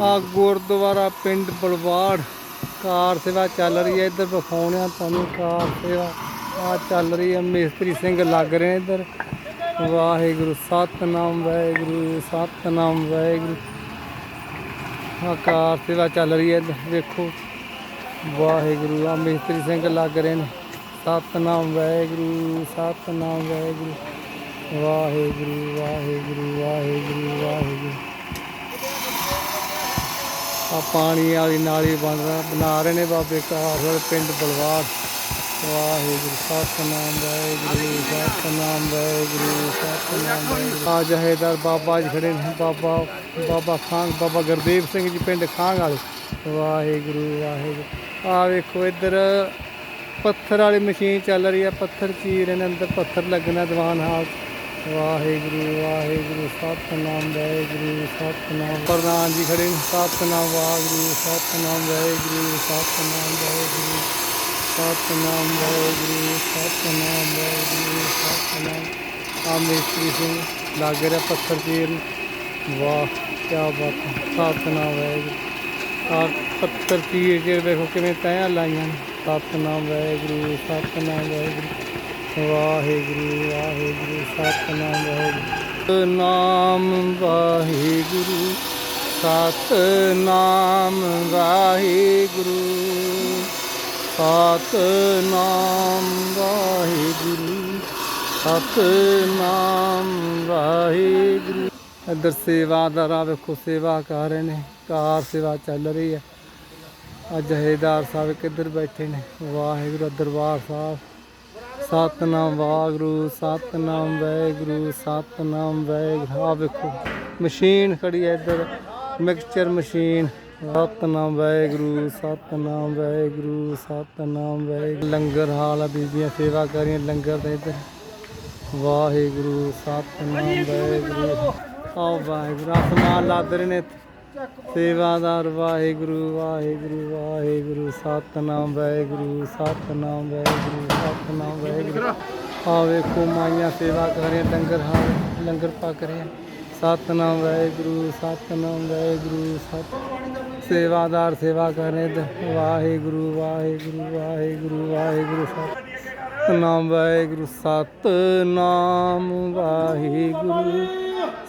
ਆ ਗੁਰਦੁਆਰਾ ਪਿੰਡ ਬਲਵਾੜ। ਕਾਰ ਸੇਵਾ ਚੱਲ ਰਹੀ ਹੈ, ਇੱਧਰ ਵਿਖਾਉਣਿਆ ਤੁਹਾਨੂੰ ਕਾਰ ਸੇਵਾ। ਆ ਚੱਲ ਰਹੀ ਹੈ, ਮਿਸਤਰੀ ਸਿੰਘ ਲੱਗ ਰਹੇ ਇੱਧਰ। ਵਾਹਿਗੁਰੂ, ਸਤਨਾਮ ਵਾਹਿਗੁਰੂ ਸਤਨਾਮ, ਵਾਹਿਗੁਰੂ। ਆ ਕਾਰ ਸੇਵਾ ਚੱਲ ਰਹੀ ਹੈ ਇੱਧਰ, ਵੇਖੋ। ਵਾਹਿਗੁਰੂ, ਆ ਮਿਸਤਰੀ ਸਿੰਘ ਲੱਗ ਰਹੇ ਨੇ। ਸਤਨਾਮ, ਵਾਹਿਗੁਰੂ ਸਤਨਾਮ, ਵਾਹਿਗੁਰੂ। ਵਾਹਿਗੁਰੂ ਵਾਹਿਗੁਰੂ ਵਾਹਿਗੁਰੂ ਵਾਹਿਗੁਰੂ। ਆ ਪਾਣੀ ਵਾਲੀ ਨਾਲੀ ਬਣ ਰ- ਬਣਾ ਰਹੇ ਨੇ ਬਾਬੇ ਕਾਹਰ ਪਿੰਡ ਬਲਵਾਰ। ਵਾਹਿਗੁਰੂ, ਸਤਨਾਮ ਵਾਹਿਗੁਰੂ ਸਤਨਾਮ ਵਾਹਿਗੁਰੂ ਸਤਨਾਮ, ਵਾਹਿਗੁਰੂ। ਆ ਜਹੇਦਾਰ ਬਾਬਾ ਜੀ ਖੜੇ ਨੇ। ਬਾਬਾ ਬਾਬਾ ਖਾਂ ਬਾਬਾ ਗੁਰਦੇਵ ਸਿੰਘ ਜੀ ਪਿੰਡ ਖਾਂ ਵਾਲੇ। ਵਾਹਿਗੁਰੂ ਵਾਹਿਗੁਰੂ। ਆ ਵੇਖੋ ਇੱਧਰ ਪੱਥਰ ਵਾਲੀ ਮਸ਼ੀਨ ਚੱਲ ਰਹੀ ਹੈ ਪੱਥਰ ਚੀਰ ਰਹੇ ਨੇ ਅੰਦਰ। ਪੱਥਰ ਲੱਗਣਾ ਦੀਵਾਨ ਹਾਲ। ਵਾਹਿਗੁਰੂ ਵਾਹਿਗੁਰੂ, ਸਤਨਾਮ ਵਾਹਿਗੁਰੂ, ਸਤਨਾਮ। ਪ੍ਰਧਾਨ ਜੀ ਖੜੇ ਨੇ, ਸਤਨਾਮ, ਵਾਹਿਗੁਰੂ ਸਤਨਾਮ ਵਾਹਿਗੁਰੂ ਸਤਨਾਮ ਵਾਹਿਗੁਰੂ ਸਤਨਾਮ ਵਾਹਿਗੁਰੂ ਸਤਨਾਮ ਵਾਹਿਗੁਰੂ, ਸਤਨਾਮ। ਆ ਸਿੰਘ ਲੱਗ ਰਿਹਾ ਪੱਥਰ ਚੀਰਨ ਵਾਹ ਕੀ ਬਾਤ ਹੈ, ਸਤਨਾਮ, ਵਾਹਿਗੁਰੂ। ਆ ਪੱਥਰ ਚੀਰ ਕੇ ਵੇਖੋ ਕਿਵੇਂ ਤੈਆਂ ਲਾਈਆਂ ਨੇ। ਸਤਨਾਮ, ਵਾਹਿਗੁਰੂ ਸਤਨਾਮ, ਵਾਹਿਗੁਰੂ। ਵਾਹਿਗੁਰੂ ਵਾਹਿਗੁਰੂ, ਸਤਨਾਮ ਵਾਹਿਗੁਰੂ। ਨਾਮ ਵਾਹਿਗੁਰੂ, ਸਤਨਾਮ ਵਾਹਿਗੁਰੂ। ਸਤਨਾਮ ਵਾਹਿਗੁਰੂ ਸਤਨਾਮ ਵਾਹਿਗੁਰੂ। ਇੱਧਰ ਸੇਵਾਦਾਰ ਵੇਖੋ, ਸੇਵਾ ਕਰ ਰਹੇ ਨੇ, ਕਾਰ ਸੇਵਾ ਚੱਲ ਰਹੀ ਹੈ। ਅੱਜ ਜਹੇਦਾਰ ਸਾਹਿਬ ਕਿੱਧਰ ਬੈਠੇ ਨੇ? ਵਾਹਿਗੁਰੂ ਦਰਬਾਰ ਸਾਹਿਬ। ਸਤਨਾਮ ਵਾਹਿਗੁਰੂ ਸਤਨਾਮ ਵਾਹਿਗੁਰੂ ਸਤਨਾਮ ਵਾਹਿਗੁਰੂ। ਆ ਵੇਖੋ, ਮਸ਼ੀਨ ਖੜੀ ਹੈ ਇੱਧਰ, mixture machine. Satnam Waheguru Satnam Waheguru Satnam Waheguru. Langar hall ਆ ਬੀਬੀਆਂ, ਸੇਵਾ ਕਰ ਰਹੀਆਂ ਲੰਗਰ ਦਾ ਇੱਧਰ। ਵਾਹਿਗੁਰੂ, ਸਤਨਾਮ ਵਾਹਿਗੁਰੂ। ਆਓ ਵਾਹਿਗੁਰੂ ਆਹ ਸਮਾਨ ਲੱਦ ਰਹੇ ਨੇ ਸੇਵਾਦਾਰ ਵਾਹਿਗੁਰੂ ਵਾਹਿਗੁਰੂ ਵਾਹਿਗੁਰੂ, ਸਤਨਾਮ ਵਾਹਿਗੁਰੂ ਸਤਨਾਮ ਵਾਹਿਗੁਰੂ ਸਤਨਾਮ ਵਾਹਿਗੁਰੂ। ਆ ਵੇਖੋ ਮਾਈਆਂ ਸੇਵਾ ਕਰ ਰਹੀਆਂ ਲੰਗਰ ਹਾਲ ਲੰਗਰ ਪੱਕ ਰਹੇ ਸਤਨਾਮ ਵਾਹਿਗੁਰੂ ਸਤਨਾਮ ਵਾਹਿਗੁਰੂ, ਸਤ ਸੇਵਾਦਾਰ ਸੇਵਾ ਕਰ ਰਹੇ ਇੱਧਰ। ਵਾਹਿਗੁਰੂ ਵਾਹਿਗੁਰੂ ਵਾਹਿਗੁਰੂ ਵਾਹਿਗੁਰੂ, ਸਤਨਾਮ ਵਾਹਿਗੁਰੂ ਸਤਨਾਮ ਵਾਹਿਗੁਰੂ।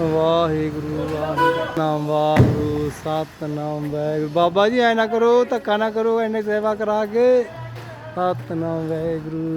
ਵਾਹਿਗੁਰੂ ਨਾਮ ਵਾਹਿਗੁਰੂ, ਸਤਨਾਮ ਵਾਹਿਗੁਰੂ। ਬਾਬਾ ਜੀ, ਐ ਨਾ ਕਰੋ, ਧੱਕਾ ਨਾ ਕਰੋ ਐਨੇ ਸੇਵਾ ਕਰਾ ਕੇ। ਸਤਨਾਮ ਵਾਹਿਗੁਰੂ।